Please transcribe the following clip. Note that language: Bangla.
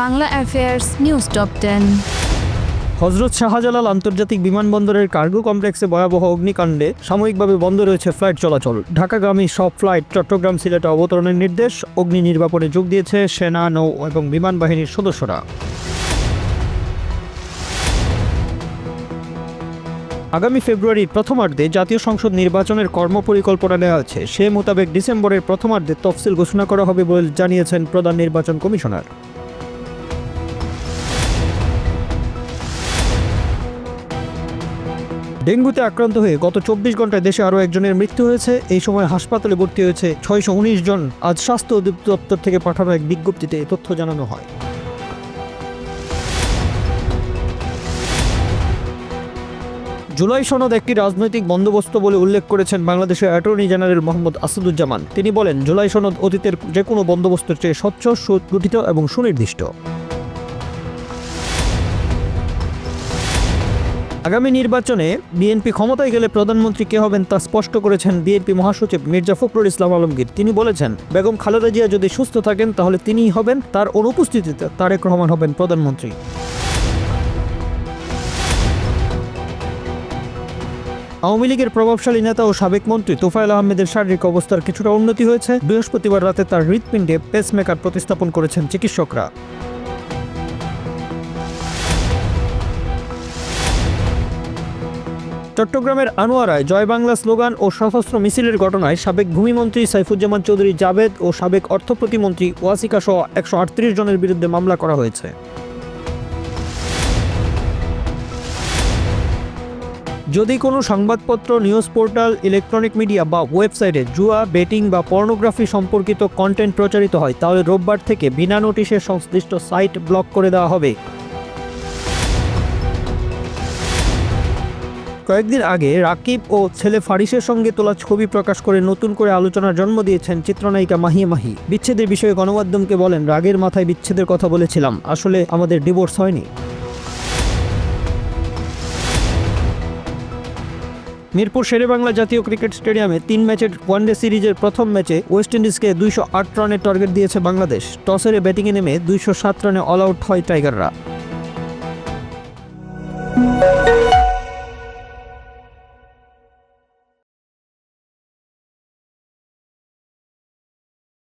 Bangla affairs news top ten. Hazrat Shahjalal আন্তর্জাতিক বিমানবন্দরের কার্গো কমপ্লেক্সে ভয়াবহ অগ্নিকাণ্ডে সাময়িকভাবে বন্ধ রয়েছে ফ্লাইট চলাচল। ঢাকাগামী সব ফ্লাইট চট্টগ্রাম সিলেটে অবতরণের নির্দেশ, অগ্নি নির্বাপনে যোগ দিয়েছে সেনা, নৌ এবং বিমান বাহিনীর সদস্যরা। আগামী ফেব্রুয়ারির প্রথমার্ধে জাতীয় সংসদ নির্বাচনের কর্মপরিকল্পনা নেওয়া আছে। সে মোতাবেক ডিসেম্বরের প্রথমার্ধে তফসিল ঘোষণা করা হবে বলে জানিয়েছেন প্রধান নির্বাচন কমিশনার। ডেঙ্গুতে আক্রান্ত হয়ে গত চব্বিশ ঘন্টায় দেশে আরও একজনের মৃত্যু হয়েছে। এই সময় হাসপাতালে ভর্তি হয়েছে ছয়শো উনিশ জন। আজ স্বাস্থ্য অধিদপ্তর থেকে পাঠানো এক বিজ্ঞপ্তিতে তথ্য জানানো হয়। জুলাই সনদ একটি রাজনৈতিক বন্দোবস্ত বলে উল্লেখ করেছেন বাংলাদেশের অ্যাটর্নি জেনারেল মোহাম্মদ আসাদুজ্জামান। তিনি বলেন, জুলাই সনদ অতীতের যে কোনো বন্দোবস্তের চেয়ে স্বচ্ছ, সুগঠিত এবং সুনির্দিষ্ট। আগামী নির্বাচনে বিএনপি ক্ষমতায় গেলে প্রধানমন্ত্রী কে হবেন তা স্পষ্ট করেছেন বিএনপি মহাসচিব মির্জা ফখরুল ইসলাম আলমগীর। তিনি বলেছেন, বেগম খালেদা জিয়া যদি সুস্থ থাকেন, তাহলে তিনিই হবেন তার অনুপস্থিতিতে তারেক রহমান হবেন প্রধানমন্ত্রী। আওয়ামী লীগের প্রভাবশালী নেতা ও সাবেক মন্ত্রী তোফায়েল আহমেদের শারীরিক অবস্থার কিছুটা উন্নতি হয়েছে। বৃহস্পতিবার রাতে তার হৃৎপিণ্ডে পেসমেকার প্রতিস্থাপন করেছেন চিকিৎসকরা। চট্টগ্রামের আনোয়ারায় জয় বাংলা স্লোগান ও সশস্ত্র মিছিলের ঘটনায় সাবেক ভূমিমন্ত্রী সাইফুজ্জামান চৌধুরী জাভেদ ও সাবেক অর্থ প্রতিমন্ত্রী ওয়াসিকা সহ একশো আটত্রিশ জনের বিরুদ্ধে মামলা করা হয়েছে। যদি কোনো সংবাদপত্র, নিউজ পোর্টাল, ইলেকট্রনিক মিডিয়া বা ওয়েবসাইটে জুয়া, বেটিং বা পর্নোগ্রাফি সম্পর্কিত কন্টেন্ট প্রচারিত হয়, তাহলে রোববার থেকে বিনা নোটিশে সংশ্লিষ্ট সাইট ব্লক করে দেওয়া হবে। কয়েকদিন আগে রাকিব ও ছেলে ফারিসের সঙ্গে তোলা ছবি প্রকাশ করে নতুন করে আলোচনার জন্ম দিয়েছেন চিত্রনায়িকা মাহিয়া মাহি। বিচ্ছেদের বিষয়ে গণমাধ্যমকে বলেন, রাগের মাথায় বিচ্ছেদের কথা বলেছিলাম। আসলে আমাদের ডিভোর্স হয়নি। মিরপুর শেরেবাংলা জাতীয় ক্রিকেট স্টেডিয়ামে তিন ম্যাচের ওয়ানডে সিরিজের প্রথম ম্যাচে ওয়েস্ট ইন্ডিজকে দুইশো আট রানের টার্গেট দিয়েছে বাংলাদেশ। টসেরে ব্যাটিংয়ে নেমে দুইশো সাত রানে অল আউট হয় টাইগাররা।